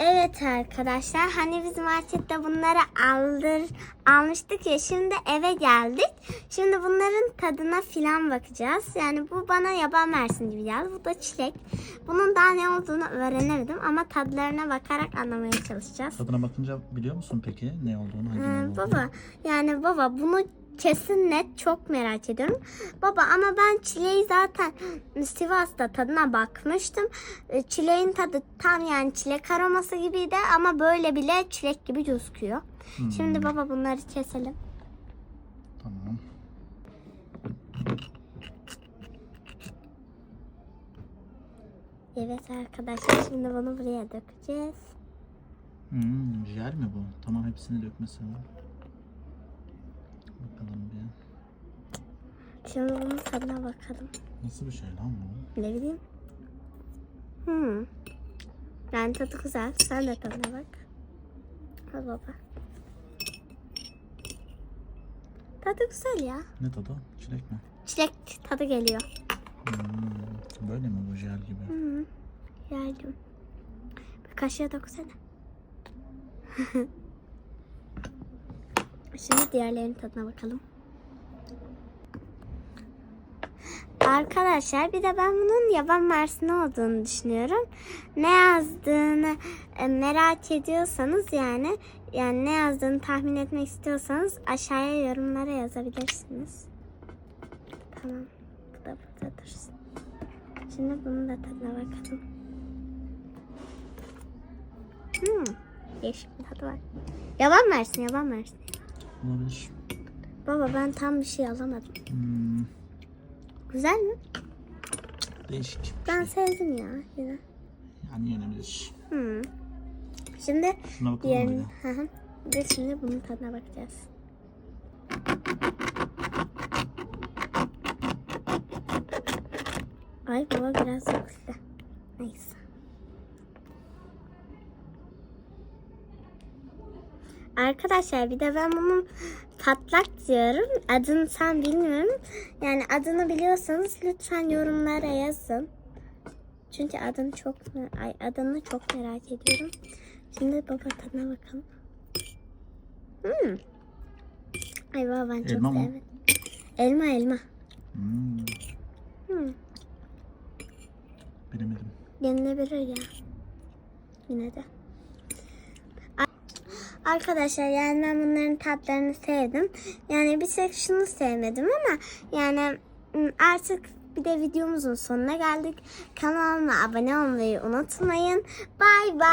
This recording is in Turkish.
Evet arkadaşlar hani biz markette bunları aldır, almıştık ya şimdi eve geldik. Şimdi bunların tadına filan bakacağız. Yani bu bana yaban mersin gibi geldi. Bu da çilek. Bunun daha ne olduğunu öğrenemedim ama tadlarına bakarak anlamaya çalışacağız. Tadına bakınca biliyor musun peki ne olduğunu? Hangi Ee, baba yani baba bunu kesin net çok merak ediyorum. Baba ama ben çileği zaten Sivas'ta tadına bakmıştım. Ee, Çileğin tadı tam yani çilek aroması gibiydi ama böyle bile çilek gibi gözüküyor. Hmm, Şimdi baba bunları keselim. Tamam. Evet arkadaşlar şimdi bunu buraya dökeceğiz. Hmm, yer mi bu? Tamam hepsini dökmesin. Bakalım bir. Şimdi bunun tadına bakalım. Nasıl bir şey lan bu? Ne bileyim. Hmm. Yani tadı güzel. Sen de tadına bak. Al baba. Tadı güzel ya. Ne tadı? Çilek mi? Çilek tadı geliyor. Hmm, böyle mi bu jel gibi? Hı. Geldim. Bir kaşığa dokusana. Şimdi diğerlerinin tadına bakalım. Arkadaşlar bir de ben bunun yaban mersini olduğunu düşünüyorum. Ne yazdığını e, merak ediyorsanız yani yani ne yazdığını tahmin etmek istiyorsanız aşağıya yorumlara yazabilirsiniz. Tamam. Bu da burada dursun. Şimdi bunun da tadına bakalım. Hmm. Değişik bir tadı var. Yaban versin, yaban versin. Olabilir. Baba ben tam bir şey alamadım. Hmm, Güzel mi? değişik. Ben sevdim ya yine. Yani yenebilir. Hmm. Şimdi Şuna bakalım diğerini... de şimdi bunun tadına bakacağız. Ay baba biraz yoksa. Neyse. Arkadaşlar bir de ben bunun patlak diyorum. Adını sen bilmiyorum. Yani adını biliyorsanız lütfen yorumlara yazın. Çünkü adını çok ay adını çok merak ediyorum. Şimdi baba tadına bakalım. Hmm. Ay baba ben çok Elma mı? sevmedim. Elma elma. Hmm, Hmm. bilemedim. Yenilebilir ya. Yine de. Arkadaşlar yani ben bunların tatlarını sevdim. Yani bir tek şunu sevmedim ama yani artık bir de videomuzun sonuna geldik. Kanalıma abone olmayı unutmayın. Bay bay.